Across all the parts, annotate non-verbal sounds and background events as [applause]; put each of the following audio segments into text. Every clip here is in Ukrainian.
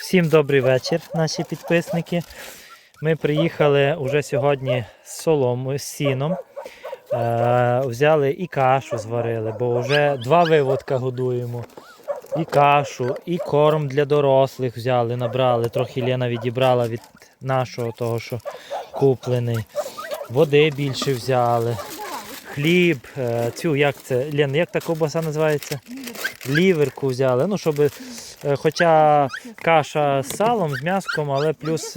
Всім добрий вечір, наші підписники. Ми приїхали уже сьогодні з соломою, з сіном. Е, взяли і кашу зварили, бо вже два виводка годуємо. І кашу, і корм для дорослих взяли, набрали. Трохи Лена відібрала від нашого того, що куплений. Води більше взяли. Хліб, е, цю як це? Лен, як та ковбаса називається? Ліверку взяли. Ну, щоб, хоча каша з салом, з м'яском, але плюс,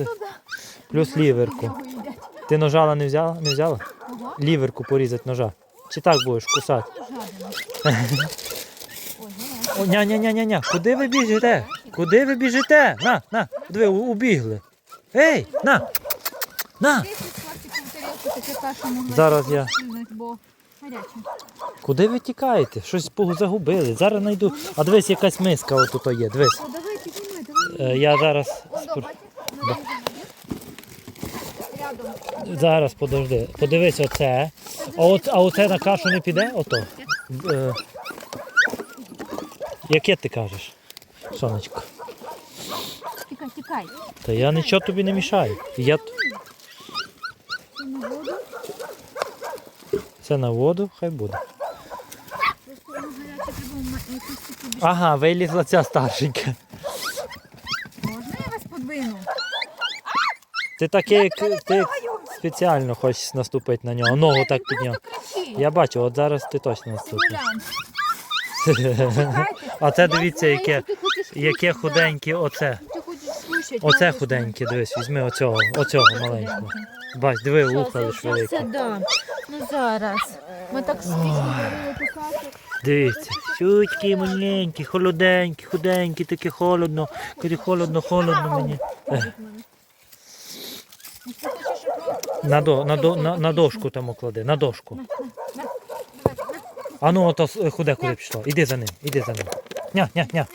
плюс ліверку. Ти ножала не взяла? Не взяла? Ліверку порізати ножа. Чи так будеш кусати? Ня ня ня ня ня Куди ви біжите? Куди ви біжите? На, на, диви, у- убігли. Ей, на! На! Зараз я. Бо гаряче. Куди ви тікаєте? Щось загубили. Зараз знайду. А дивись, якась миска отут є. Дивись. О, давай піднімай, давай. Е, Я зараз. Спор- до. Зараз подожди. Подивись оце. А, от, а оце на кашу не піде? Ото. Е, яке ти кажеш? Сонечко. Тікай, тікай. Та я нічого тобі не мішаю. Я... т- Ти на воду. Це на воду, хай буде. Ага, вилізла ця старшенька. Можна я вас подвину? Ти таке, як ти спеціально хочеш наступити на нього. Ногу так підняв. Я бачу, от зараз ти точно наступиш. А це [laughs] дивіться, яке, яке худеньке оце. Оце худеньке, дивись, візьми оцього, оцього маленького. Бач, диви, вуха лиш Щас Ну зараз. Ми так стільки варили ту. Дивіться, щучки маленькі, холоденькі, худенькі, таке холодно. Коли холодно, холодно мені. Е, На, до, на, до, на, на дошку там оклади, на дошку. А ну ото худе куди пішло. Іди за ним, іди за ним. Ня, ня, ня.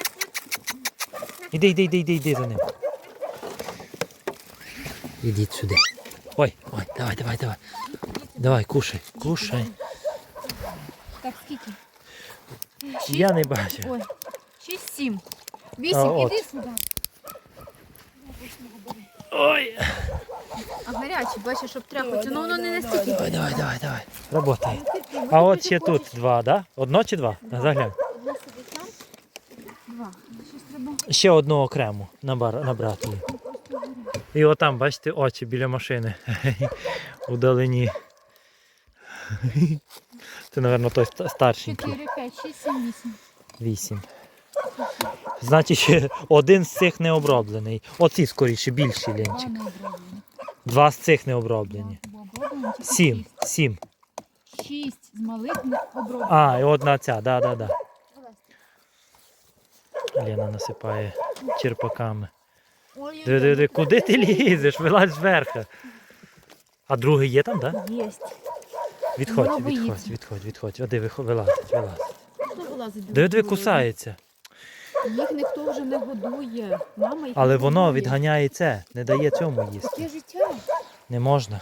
Іди, іди, іди, іди, іди за ним. Ідіть сюди. Ой, ой, давай, давай, давай. Давай, кушай, кушай. Так, скільки? Я не бачу. Ой, 6-7. А, 8, от. іди сюди. Ой. А гарячі, бачиш, щоб тряпаться. Ну воно не настільки. Давай, давай, давай, давай. Работай. А от ще тут два, да? Одно чи два? Заглянь. Одна сидить там. Два. Щось треба. Ще одну окрему набар, набрати. І отам, бачите, очі біля машини. [laughs] Удалені. [laughs] Це, мабуть, той ста- старшенький. 4, 5, 6, 7, 8. Вісім. Значить, один з цих не оброблений. Оці скоріше, більші лінчик. Два з цих не оброблені. Сім. Сім. Шість з малих не оброблені. А, і одна ця, да, да, да. Лена насипає черпаками. Ой, Диви, диви, диви, куди ти [laughs] лізеш? Вилазь зверху. А другий є там, так? Да? Єсть. Відходь, відходь, відходь, відходь. О, диви, хо- вилазить, вилазить. Хто вилазить? Диви, диви, кусається. Їх ніхто вже не годує. Мама їх Але не воно годує. відганяє це, не дає цьому їсти. Таке життя. Не можна.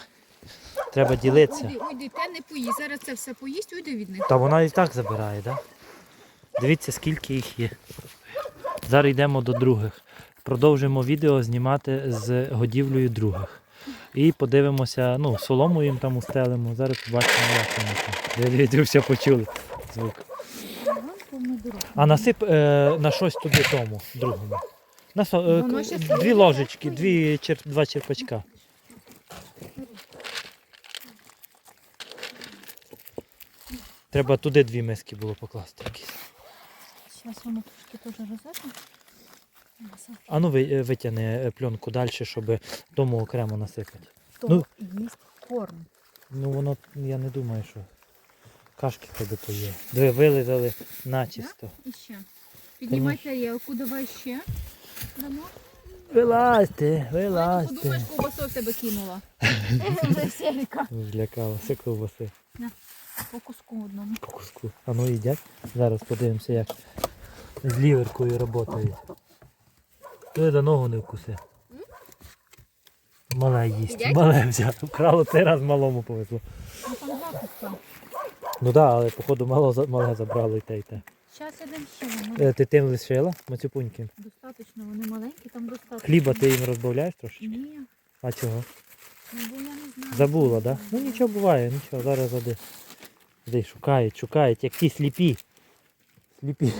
Треба ділитися. Уйди, уйди, те не поїсть. Зараз це все поїсть, уйди від них. Та вона і так забирає, так? Да? Дивіться, скільки їх є. Зараз йдемо до других. Продовжуємо відео знімати з годівлею других. І подивимося, ну, солому їм там устелимо. Зараз побачимо, як вони там. Все почули. Звук. А насип е, на щось туди тому, другому. На, со- е, к- дві ложечки, дві чер, два черпачка. Треба туди дві миски було покласти. якісь. Зараз воно трошки теж розетне. А ну е, витягни е, пленку далі, щоб тому окремо насипати. То Ну. їсть корм. Ну воно, я не думаю, що кашки би то є. Диви, вилизали начисто. І ще. Піднімай тарілку, давай ще. Дамо. Вилазьте, вилазьте. подумаєш, ковбасу в тебе кинула. Веселіка. [laughs] Злякалася ковбаси. По куску одному. По куску. А ну їдять. Зараз подивимося, як з ліверкою працюють. Ти до ногу не вкуси. Мале їсть. Мале взяв. Вкрало цей раз малому повезло. Ну. Ну так, да, але походу мало за- мале забрали і те, і те. Зараз ідемо ще. Ну, Е, Ти тим лишила, мацюпуньки. Достаточно, вони маленькі, там достатньо. Хліба ти їм розбавляєш трошки? Ні, А чого? ну бо я не знаю. Забула, так? Да? Ну нічого буває, нічого, зараз зади. Зади, шукають, шукають, як ті сліпі. Сліпі.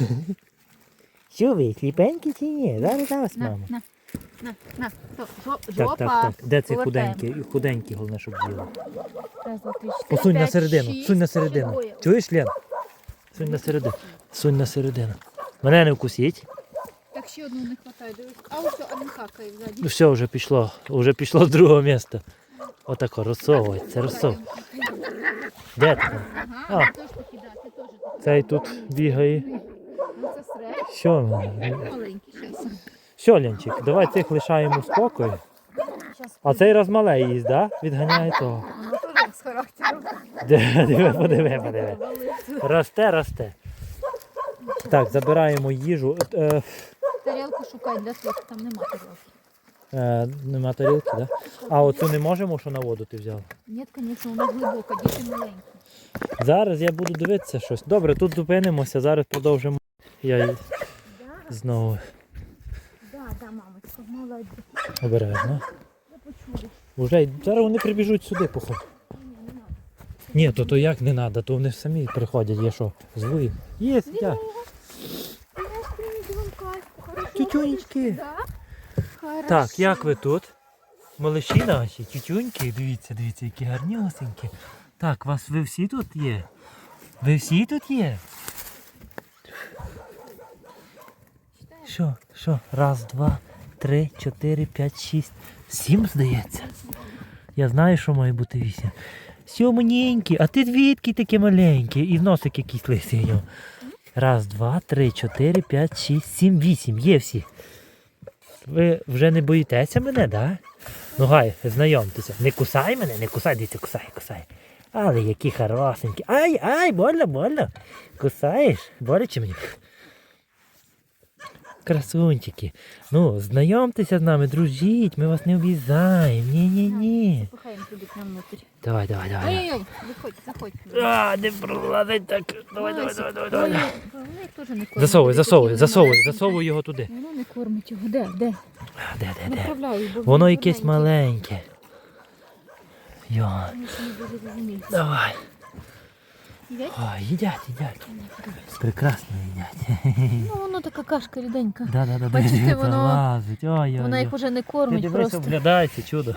Що ви, сліпенькі чи ні? Зараз зараз, На, на, на, на. То, жо- Так, жопа. так, так. Де цей Повертаємо. худенький? Худенький, головне, щоб їли. Раз, два, три, чотири, Посунь на п'ять, середину, шість. сунь на середину. Ой, Чуєш, Лен? Сунь на середину. Сунь на середину. Мене не вкусіть. Так ще одну не вистачає, дивись. А ось а не какає ззаді. Ну все, вже пішло. Вже пішло з другого місця. Отако, розсовується, розсов. Де ти? Ага, А. теж покидати, теж. Цей тут бігає. Що? Що, Ленчик, давай цих лишаємо. Щас. А цей раз мале їсть, да? Відганяє того. Диви, подиви, подиви. Росте, росте. Так, забираємо їжу. Е, Тарілку шукай для світу, там нема тарілки. е, нема тарілки, да? А оцю не можемо, що на воду ти взяв? Ні, звісно, вона глибока, діти маленькі. Зараз я буду дивитися щось. Добре, тут зупинимося, зараз продовжимо. Я знову да, да, мамочка, молодець. обережно. Уже зараз вони прибіжуть сюди, походу. Ні, то, то як не треба, то вони самі приходять, є що, злі. Є, сидять. Я. Тютюнечки. Так, як ви тут? Малиші наші, тютюньки, дивіться, дивіться, які гарнюсенькі. Так, вас ви всі тут є? Ви всі тут є? Що, що? Раз, два, три, чотири, п'ять, шість, сім, здається. Я знаю, що має бути вісім. Сьомненький, а ти звідки такі маленькі? І носик якийсь лисий. Раз, два, три, чотири, п'ять, шість, сім, вісім. Є всі. Ви вже не боїтеся мене, да? Ну гай, знайомтеся. Не кусай мене, не кусай, дивіться, кусай, кусай. Але які хорошенькі. Ай, ай, больно, больно. Кусаєш? Боляче мені. Красунчики. Ну, знайомтеся з нами, дружіть, ми вас не обізаємо. Ні-ні-ні. Запихаємо туди к нам внутрі. Давай, давай, давай. Ой-ой-ой, виходь, заходь. А, не пролазить так. Давай, давай, давай, давай, давай. Ой. Засовуй, засовуй, засовуй, засовуй його туди. Воно не кормить його. Де, де? А, Де, де, де? Направляю, бо Воно якесь маленьке. Йо, давай. Їдять? Ой, їдять, їдять. Прекрасно їдять. Ну, воно така кашка ріденька. Да, да, да, Бачите, воно- залазить. Ой, Вона їх уже не кормить дивись, просто. оглядається, чудо.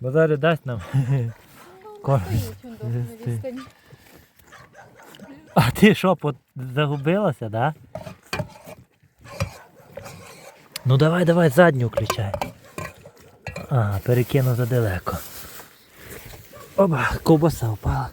Бо зараз дасть нам. Корм. Стоїть він довго на Ти. відстані. А ти що, загубилася, да? Ну давай, давай, задню включай. А, перекину задалеко. Оба, ковбаса впала.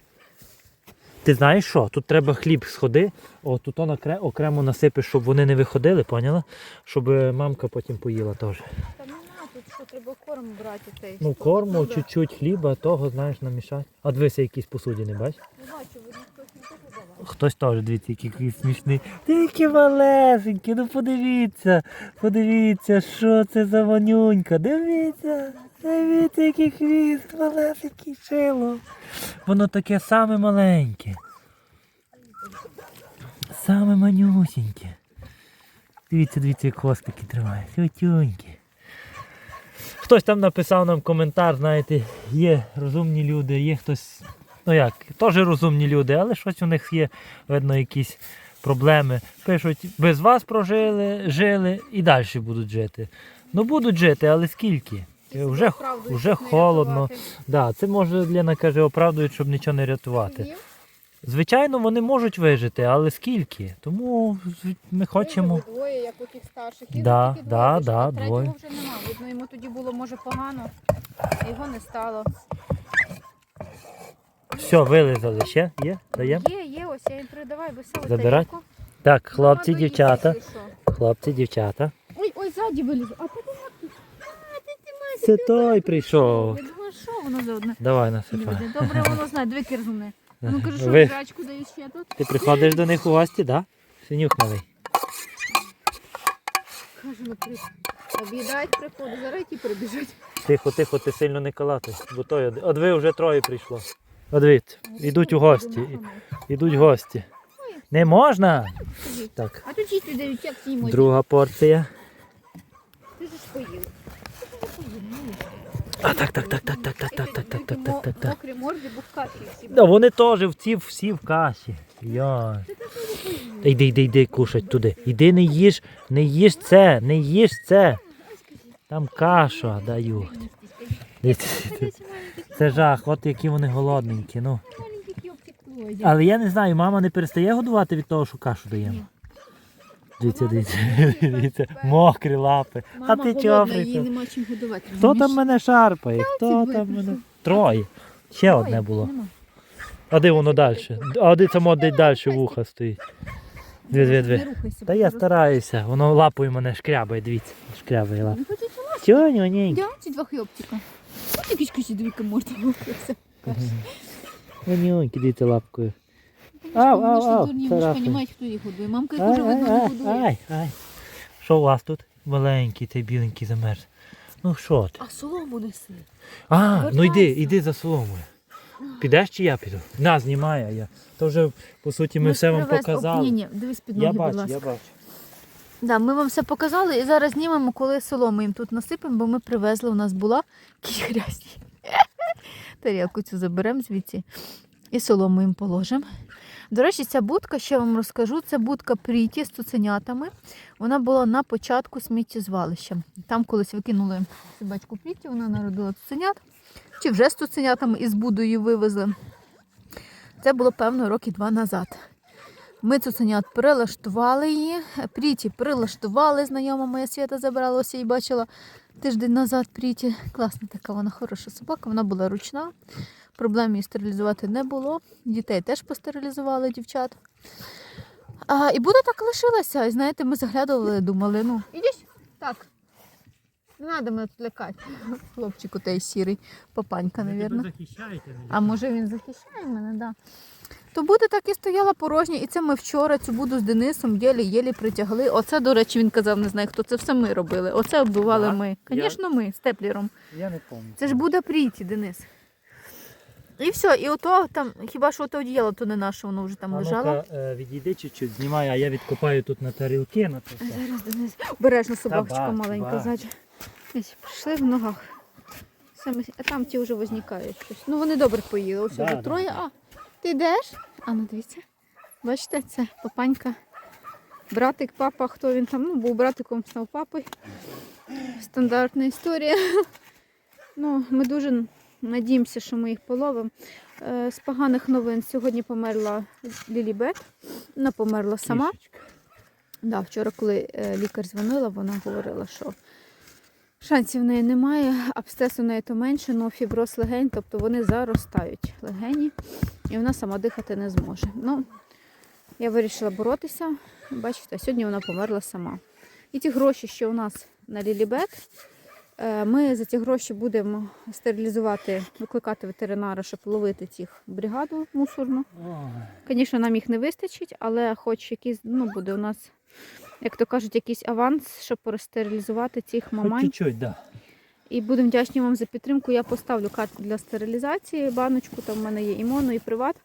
Ти знаєш що? Тут треба хліб сходи, о, тут он окремо насипиш, щоб вони не виходили, поняла? Щоб е, мамка потім поїла теж. Та нема тут, що треба корм брати цей. Ну, корму, туди? чуть-чуть хліба, того, знаєш, намішати. А дивися, якісь посудини, бач? Не бачу, видно, хтось не давав. Хтось теж, дивіться, який, який смішний. Ти які малесенькі, ну подивіться, подивіться, що це за вонюнька. Дивіться, дивіться, який хвіст, малесенький шило. Воно таке саме маленьке. Саме манюсіньке. Дивіться, дивіться, як хвостики тримає. Тютюньки. Хтось там написав нам коментар, знаєте, є розумні люди, є хтось ну як, теж розумні люди, але щось у них є, видно, якісь проблеми. Пишуть, без вас прожили, жили і далі будуть жити. Ну будуть жити, але скільки? Е, Вже, вже холодно. Да, це може Лена каже, оправдують, щоб нічого не рятувати. Звичайно, вони можуть вижити, але скільки? Тому ми хочемо. Двоє, як у тих старших. І Да, тільки да, двоє да, а двоє. Вже нема. Видно, йому тоді було може погано, а його не стало. Все, вилизали ще? Є? Даємо? Є, є, ось я їм передавай, весело. Забирать? Так, хлопці, дівчата. Хлопці, дівчата. Ой, ой, ззаді виліз. А ти ти А, ти ти маєш. Це той прийшов. Я думаю, що воно за одне. Давай насипай. Люди, добре, воно знає, дві кирзуни. Ну кажи, що Ви- жрачку дають ще тут. Ти приходиш до них у гості, так? Да? Синюк малий. Кажу, ну при... Об'їдають приходу, зараз ті прибіжать. Тихо, тихо, ти сильно не калати, бо той один. От ви вже троє прийшло. От дивіться, ідуть у гості. і- Ідуть гості. Не можна. Скажіть. Так, А тут діти дають, як їм. друга порція. Ти ж поїв. А так, так, так, так, так, так, так, так, так, так, так, так, так. Мокрі морди, бо в каші всі. Да, вони теж в ці всі в каші. Я. Та йди, йди, йди, кушать туди. Іди не їж, не їж це, не їж це. Там каша дають. Дивіться, Це жах, от які вони голодненькі. Ну. Але я не знаю, мама не перестає годувати від того, що кашу даємо. Дивіться, дивіться, [laughs] дивіться, мокрі лапи. А ти чого прийшов? нема чим годувати. Хто там мене шарпає? Хто там мене? Троє. Ще одне було. А де воно далі? А де само де далі вуха стоїть. Дві, дві, дві. Та я стараюся, воно лапою мене шкрябає, дивіться. Шкрябає лапою. Чого нюненькі? Да, ці два хлопчика. Ось якісь косі двійка морда вухався. Нюненькі, дивіться лапкою. Ау, ау, ау, дурні, вони ж царапає. хто їх годує. Мамка їх уже видно не ай, годує. ай, ай. Що у вас тут? Маленький, цей біленький замерз. Ну що ти? А солому неси. А, ну йди, йди за соломою. Підеш чи я піду? На, знімай, а я. То вже, по суті, ми все вам показали. Ні, ні, дивись під Я ноги, будь бачу, ласка. я бачу. Да, ми вам все показали і зараз знімемо, коли солому їм тут насипемо, бо ми привезли, у нас була грязні. [laughs] Тарілку цю заберемо звідси і солому їм положимо. До речі, ця будка, ще вам розкажу, це будка пріті з цуценятами. Вона була на початку сміттєзвалища. Там колись викинули собачку пріті, вона народила цуценят. Чи вже з цуценятами із будою вивезли. Це було, певно, роки два назад. Ми цуценят перелаштували її. Пріті перелаштували. Знайома моя свята забралася і бачила тиждень назад Пріті. Класна така, вона хороша собака, вона була ручна. Проблем її стерилізувати не було. Дітей теж постерилізували дівчат. А, і буде так лишилася. І знаєте, ми заглядували, думали, ну, ідіть, так. Не треба мене тут лякати. [laughs] Хлопчик отей сірий, папанька, мабуть. А може він захищає мене, да. То буде так і стояла порожня, і це ми вчора цю буду з Денисом єлі-єлі притягли. Оце, до речі, він казав, не знаю, хто це все ми робили. Оце оббивали Так, ми. я- Звісно, ми з тепліром. Я не пам'ятаю. Це ж буде пріті, Денис. І все, і ото там, хіба що ото одіяло, то не наше, воно вже там А лежало. ну-ка, е, відійди чуть-чуть, знімай, а я відкопаю тут на тарілки. На це все. Зараз Денис. Обережно собачка бачу, маленька бачу. ззаді. Ось, Пішли в ногах. Саме, а там ті вже возникають щось. Ну вони добре поїли. Ось Да, вже да. троє. А, ти йдеш? А ну дивіться. Бачите, це папанька. Братик, папа, хто він там? Ну, був братиком, став папою. Стандартна історія. [laughs] Ну, ми дуже надіємося, що ми їх половимо. Е, З поганих новин сьогодні померла Лілі Бет. Вона померла сама. Да, вчора, коли е, лікар дзвонила, вона говорила, що шансів в неї немає, абсцес у неї то менше, але фіброз легень, тобто вони заростають легені, і вона сама дихати не зможе. Ну, я вирішила боротися. Бачите, сьогодні вона померла сама. І ті гроші, що у нас на Лілібет, ми за ці гроші будемо стерилізувати, викликати ветеринара, щоб ловити цих бригаду мусорну. Звісно, нам їх не вистачить, але хоч якийсь, ну, буде у нас, як то кажуть, якийсь аванс, щоб простерилізувати цих Хоч мамань. чуть-чуть, да. І будемо вдячні вам за підтримку. Я поставлю картку для стерилізації, баночку, там в мене є і моно, і приват,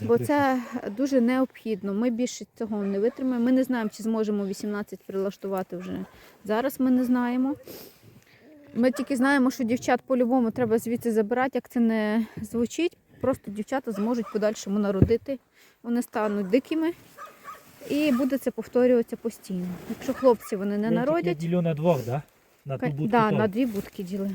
бо це дуже необхідно. Ми більше цього не витримаємо. Ми не знаємо, чи зможемо 18 прилаштувати вже зараз. Ми не знаємо. Ми тільки знаємо, що дівчат по-любому треба звідси забирати, як це не звучить. Просто дівчата зможуть подальшому народити. Вони стануть дикими. І буде це повторюватися постійно. Якщо хлопці вони не Я народять, ділю на двох, да? На ту будку да, теж. на дві будки діли.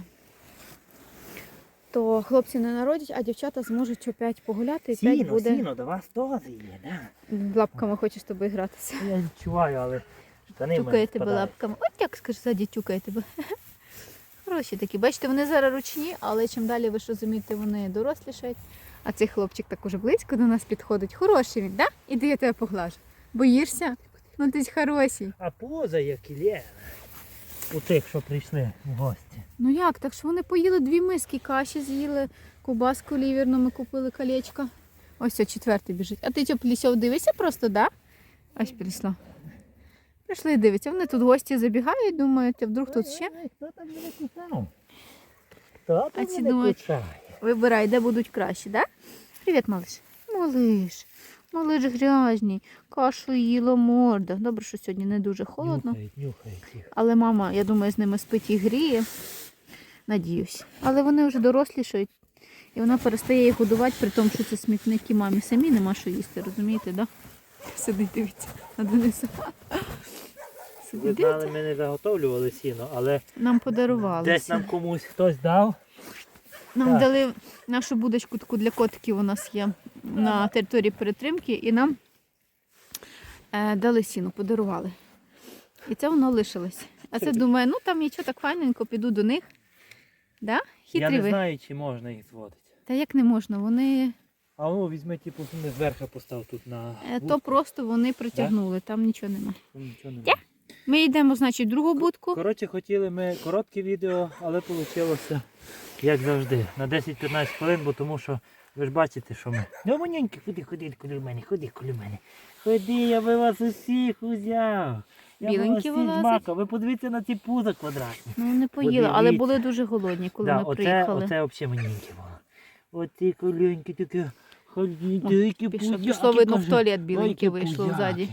То хлопці не народять, а дівчата зможуть опять погуляти і опять Сіно, буде сіно, до вас теж є, да. лапками хоче з тобою гратися. Я відчуваю, але штани в мене Тюкає тебе спадають. лапками. От як скажи, ззаді тюкає тебе. [laughs] Хороші такі. Бачите, вони зараз ручні, але чим далі ви ж розумієте, вони дорослішають. А цей хлопчик так уже близько до нас підходить. Хороший він, да? Іди я тебе поглажу. Боїшся? Ну ти ж хороший. А поза як і Лена. У тих, що прийшли в гості. Ну як, так що вони поїли дві миски каші, з'їли ковбаску ліверну, ми купили колечко. Ось о, четвертий біжить. А ти що, Плісьов, дивишся просто, да? Ось прийшло. Прийшли і дивиться. Вони тут гості забігають, думають, а вдруг тут ще. Хто там мене кусав? Хто там А ці думають- кусає? Вибирай, де будуть кращі, да? Привіт, малиш. Малиш. Мали ж грязні, кашу їла морда. Добре, що сьогодні не дуже холодно. Нюхають, нюхають їх. Але мама, я думаю, з ними спить і гріє. Надіюсь. Але вони вже дорослішають. І вона перестає їх годувати, при тому, що це смітники мамі самі нема що їсти, розумієте, да? Сидить, дивіться, на Дениса. Ви Сидить, знали, ми не заготовлювали сіно, але Нам подарували. десь нам комусь хтось дав. Нам Так. дали нашу будочку таку для котиків у нас є на території перетримки, і нам е, дали сіно, подарували. І це воно лишилось. А це думаю, ну там нічого так файненько, піду до них. Да? Я не ви. знаю, чи можна їх зводити. Та як не можна, вони А ну візьми, типу, зверху постав тут на. е, то просто вони притягнули, там нічого нема. Там нічого немає. Ми йдемо, значить, в другу будку. Коротше, хотіли ми коротке відео, але вийшло, як завжди, на 10-15 хвилин, бо тому що ви ж бачите, що ми. Ну, манюньки, ходи, ходи коло мене, ходи коло мене. Ходи, я би вас усіх узяв. Я би вас Біленькі всіх вилазять. змакав. Ви подивіться на ті пуза квадратні. Ну, не поїли, але були дуже голодні, коли да, ми оце, приїхали. оце взагалі манюньки було. Оці коленьки такі О, ходіть, Пішло, пішло видно, в туалет біленьке вийшло ззаді.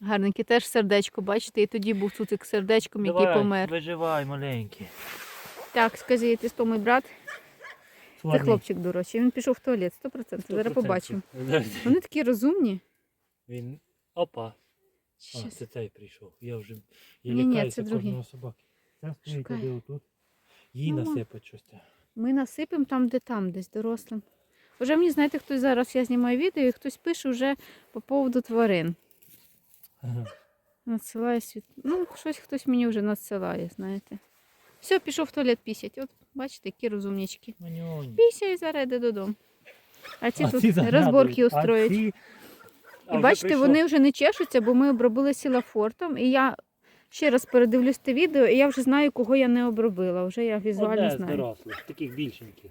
Гарненьке, теж сердечко, бачите, і тоді був цуцик з сердечком, який Давай, помер. виживай, маленький. Так, скажіть, ти з мій брат? Це хлопчик, до речі. Він пішов в туалет, 100%. Зараз 100%. побачимо. [laughs] Вони такі розумні. Він. Опа. А, це цей прийшов. Я вже я Ні-ні, лякаюся це кожного собаки. Туди отут. Їй Ну, насипать щось. Ми насипемо там, де там, десь дорослим. Вже мені, знаєте, хтось зараз я знімаю відео, і хтось пише вже по поводу тварин. Ага. Надсилає світ. Ну, щось хтось мені вже надсилає, знаєте. Все, пішов в туалет пісять. От, бачите, які розумнички. Манюнь. Піся і зараз йде додому. А ці А тут ці розборки ці- І бачите, вони вже не чешуться, бо ми обробили сілафортом. І я ще раз передивлюсь те відео, і я вже знаю, кого я не обробила. Вже я візуально Одне з знаю. дорослих, таких більшеньких.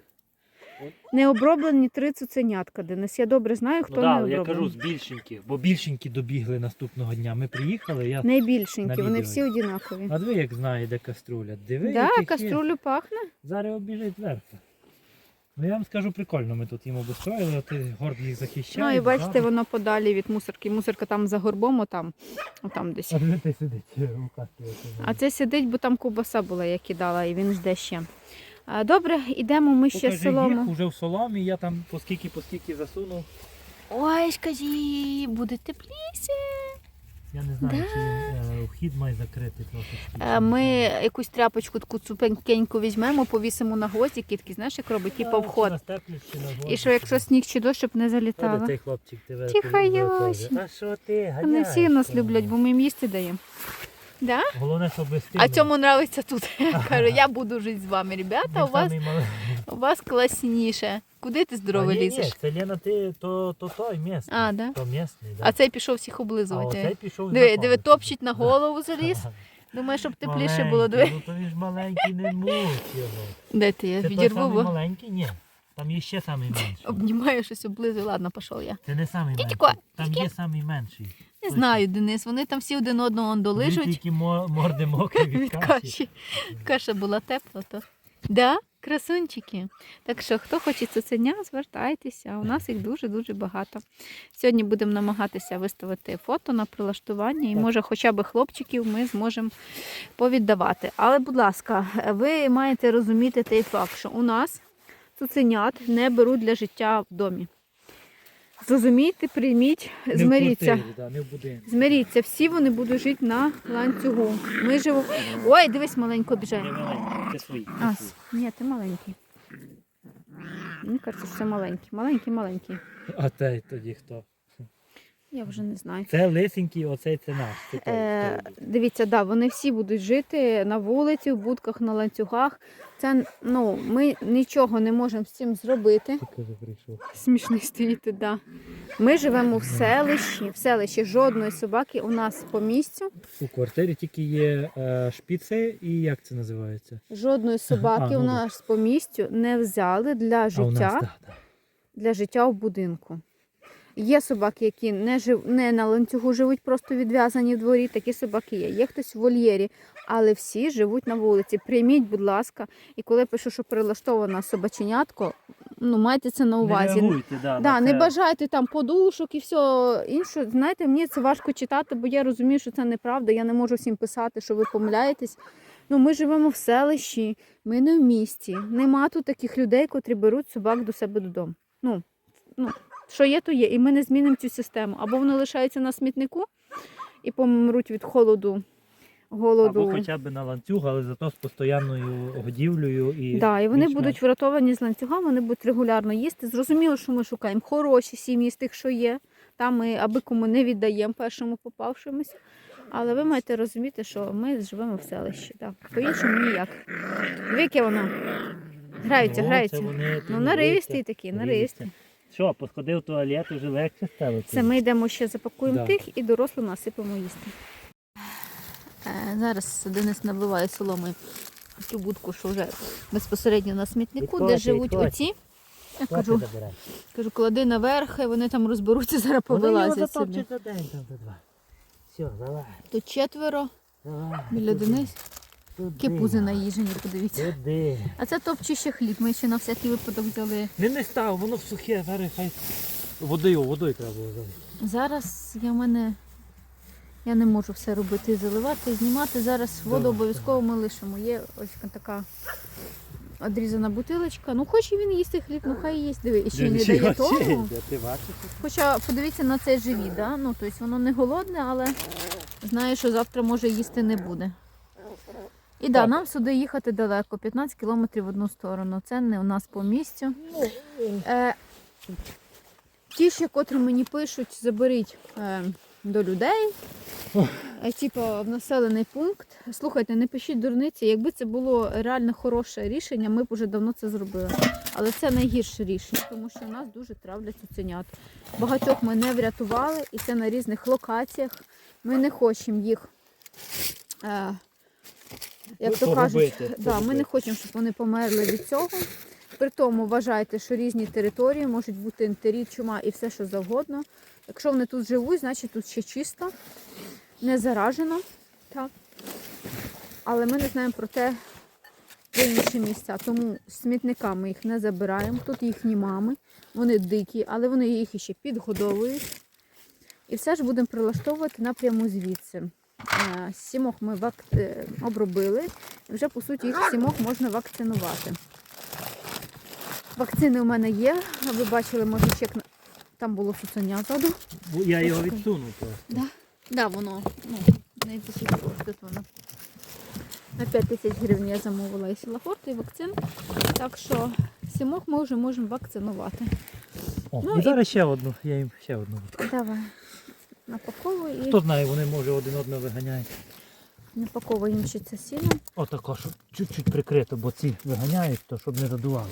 Не оброблені три цуценятка, Денис. Я добре знаю, хто Ну, не да, я кажу з більшеньких, бо більшенькі добігли наступного дня. Ми приїхали, я. Найбільшенькі, На вони всі однакові. А диви, як знає, де каструля. Диви, Да, яких є. каструлю пахне. Зараз обіжить зверху. Ну я вам скажу прикольно, ми тут їм обустроїли, а ти горд їх захищає. Ну і бачите, воно подалі від мусорки. Мусорка там за горбом, отам, отам десь. А де ти сидить. А це сидить, бо там ковбаса була, я кидала, і він жде ще. Добре, йдемо ми ще Покажи солому. їх уже в соломі, я там по скільки, по засунув. Ой, скажі, буде тепліше. Я не знаю, Да. чи е, вхід має закрити трошечки. Е, Ми якусь тряпочку таку цупенькеньку візьмемо, повісимо на гвоздики, такі, знаєш, як робить, типу вход. І що якщо сніг чи дощ, щоб не залітало. Тихо, Йосі. А що ти, Вони всі нас люблять, бо ми їм їсти даємо. Да? Головне, щоб без А цьому нравиться тут. [laughs] Каже, я буду жити з вами, ребята, у вас, у вас класніше. Куди ти здорово лізеш? Ні, це Лена, ти то, то той місний. А, да? То місний, да. А цей пішов всіх а облизувати. оцей пішов Диви, диви, топчить на голову заліз. [laughs] Думаю, щоб тепліше було. Диви. Ну то він ж маленький, не муть його. Де ти? Я Це той відірву, самий бо маленький? Ні. Там є ще самий менший. обнімаю щось облизую. Ладно, пішов я. Це не самий менший. Там є самий менший. Не знаю, Денис, вони там всі один одного он долижуть. Тільки мо- морди мокрі від каші. Каша була тепла, то. Да, красунчики. Так що, хто хоче цуценя, звертайтеся. У нас їх дуже-дуже багато. Сьогодні будемо намагатися виставити фото на прилаштування, і Так. може хоча б хлопчиків ми зможемо повіддавати. Але, будь ласка, ви маєте розуміти той факт, що у нас цуценят не беруть для життя в домі. Зрозумійте, прийміть, Не в квартирі, да, не в будинку. Змиріться, всі вони будуть жити на ланцюгу. Ми живемо. Ой, дивись, маленько біжає. маленький, це свій. А, с- ні, ти маленький. Мені кажеться, що це маленький. Маленький, маленький. А той тоді хто? Я вже не знаю. Це лисенький, оцей це наш. Це той, Е, той. дивіться, да, вони всі будуть жити на вулиці, в будках, на ланцюгах. Це ну, ми нічого не можемо з цим зробити. Прийшов. Смішний стоїти, да. Ми живемо в селищі, в селищі жодної собаки у нас по місцю. У квартирі тільки є е, шпіци і як це називається? Жодної [laughs] собаки А, ну у да. нас по місцю не взяли для А у нас, життя. да, да. для життя в будинку. Є собаки, які не жив, не на ланцюгу живуть, просто відв'язані в дворі. Такі собаки є. Є хтось в вольєрі, але всі живуть на вулиці. Прийміть, будь ласка, і коли пишу, що прилаштована собаченятко, ну, майте це на увазі. Не реагуйте, да, Да, на не це. бажайте там подушок і все інше. Знаєте, мені це важко читати, бо я розумію, що це неправда. Я не можу всім писати, що ви помиляєтесь. Ну, ми живемо в селищі, ми не в місті. Нема тут таких людей, котрі беруть собак до себе додому. Ну, ну що є, то є. І ми не змінимо цю систему. Або вони лишаються на смітнику і помруть від холоду, голоду. Або хоча б на ланцюг, але зато з постійною годівлею і. Да, і вони більш-менш. будуть врятовані з ланцюга, вони будуть регулярно їсти. Зрозуміло, що ми шукаємо хороші сім'ї з тих, що є. Там ми аби кому не віддаємо першому попавшомусь. Але ви маєте розуміти, що ми живемо в селищі. Так. По-іншому ніяк. Віки воно. Граються, Ну, граються. Ну, наривісті такі, наривісті. Що, посходив в туалет, вже легше стало? Це ми йдемо ще запакуємо Да. тих і дорослу насипемо їсти. Е, зараз Денис набиває соломи в ту будку, що вже безпосередньо на смітнику, де живуть відходьте. оці. Я Хто кажу, кажу, клади наверх, і вони там розберуться, зараз Вони його повилазять собі. за день там за два. Все, давай, Тут четверо, давай. біля Денис. Туди, Кипузи наїжені, подивіться. Туди. А це топче ще хліб. Ми ще на всякий випадок взяли. Не не став, воно сухе, зараз хай водою, водою треба було залити. Зараз я в мене. Я не можу все робити, заливати, знімати. Зараз воду обов'язково ми лишимо. Є ось така одрізана бутилочка. Ну, хоче він їсти хліб, ну хай їсть. Диви, і ще не дає тому. Хоча подивіться на цей живіт, да? ну, тобто воно не голодне, але знає, що завтра може їсти не буде. І да, Так. нам сюди їхати далеко, 15 кілометрів в одну сторону. Це не у нас по місцю. Е, ті, ще, котрі мені пишуть, заберіть е, до людей, е, типу, в населений пункт. Слухайте, не пишіть дурниці. Якби це було реально хороше рішення, ми б уже давно це зробили. Але це найгірше рішення, тому що нас дуже травлять цуценят. Багатьох ми не врятували, і це на різних локаціях. Ми не хочемо їх. Е, як то кажуть, да, ми не хочемо, щоб вони померли від цього. При тому вважайте, що різні території можуть бути ентеріт, чума і все, що завгодно. Якщо вони тут живуть, значить тут ще чисто, не заражено. Так. Але ми не знаємо про те, де інші місця. Тому смітниками їх не забираємо. Тут їхні мами, вони дикі, але вони їх іще підгодовують. І все ж будемо прилаштовувати напряму звідси. Е, Сімох ми вак... е, обробили. Вже по суті їх сімох можна вакцинувати. Вакцини у мене є. Ви бачили, може, чек там було цуценя ззаду. Я його відсунув просто. Да. Да, воно ну, не тут воно. На 5 тисяч гривень я замовила і сілафорт, і вакцин. Так що сімох ми вже можемо вакцинувати. О, Ну, і зараз ще одну, я їм ще одну. Давай. Напаковуй і Хто знає, вони може один одного виганяють. напаковуємо ще це сіно. Отако, щоб чуть-чуть прикрито, бо ці виганяють, то щоб не задувало.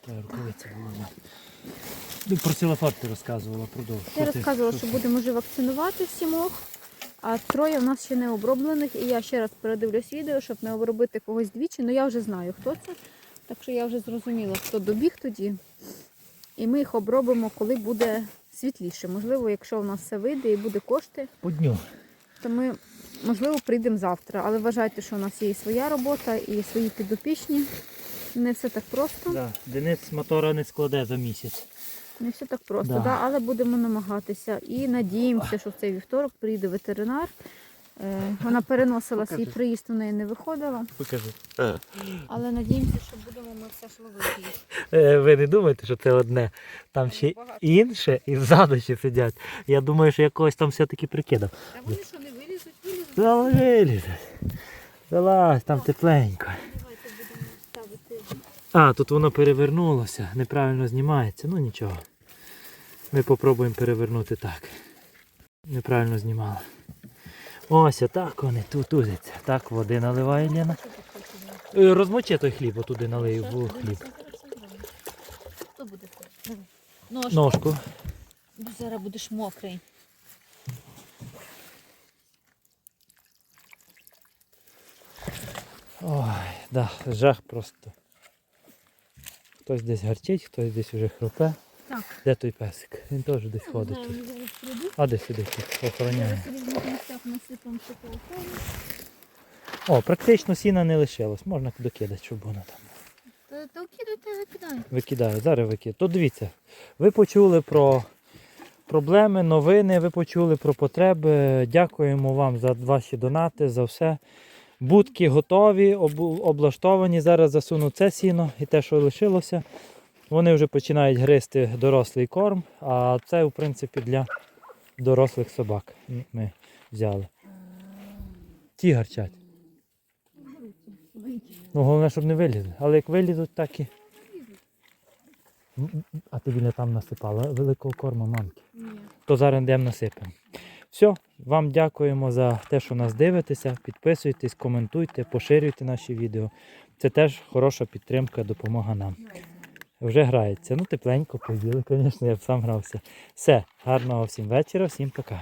Треба рукавиці було. Ну, про сілофар ти розказувала, продовж. Я розказувала, що будемо вже вакцинувати сімох, а троє в нас ще не оброблених. І я ще раз передивлюсь відео, щоб не обробити когось двічі. Ну я вже знаю, хто це. Так що я вже зрозуміла, хто добіг тоді. І ми їх обробимо, коли буде світліше. Можливо, якщо в нас все вийде і буде кошти, По дню. то ми, можливо, прийдемо завтра. Але вважайте, що у нас є і своя робота, і свої підопічні. Не все так просто. Да. Денис мотора не складе за місяць. Не все так просто, Да. да. але будемо намагатися. І надіємося, що в цей вівторок прийде ветеринар. Е, Вона переносила свій приїзд, у неї не виходила. Покажи. Але надіємося, що будемо ми все ж ловити їх. Е, ви не думаєте, що це одне. Там ще Багато. інше і ззаду ще сидять. Я думаю, що я когось там все-таки прикидав. Та вони що не вилізуть, вилізуть. Залазь. Залазь, там тепленько. Давайте будемо ставити. А, тут воно перевернулося, неправильно знімається, ну нічого. Ми попробуємо перевернути так. Неправильно знімала. Ось отак вони тут тузяться. Так, води наливає Лена. Е, Розмочи той хліб, отуди налию в хліб. Хто буде. Ножку. Ножку. Зараз будеш мокрий. Ой, да, жах просто. Хтось десь гарчить, хтось десь вже хропе. Так. Де той песик? Він теж десь ходить тут. вони зараз прийдуть. А де тут, охороняє. О, практично сіна не лишилось. Можна докидати, щоб воно там. Та викидай. Викидаю, зараз викидаю. То дивіться, ви почули про проблеми, новини, ви почули про потреби. Дякуємо вам за ваші донати, за все. Будки готові, облаштовані. Зараз засуну це сіно і те, що лишилося. Вони вже починають гризти дорослий корм, а це, в принципі, для дорослих собак ми взяли. Ті гарчать. Ну, головне, щоб не вилізли. Але як вилізуть, так і. А ти біля там насипала великого корму мамки. То зараз йдемо насипемо. Все, вам дякуємо за те, що нас дивитеся. Підписуйтесь, коментуйте, поширюйте наші відео. Це теж хороша підтримка, допомога нам. Вже грається. Ну, тепленько поїли, [laughs] звісно, я б сам грався. Все, гарного всім вечора, всім пока.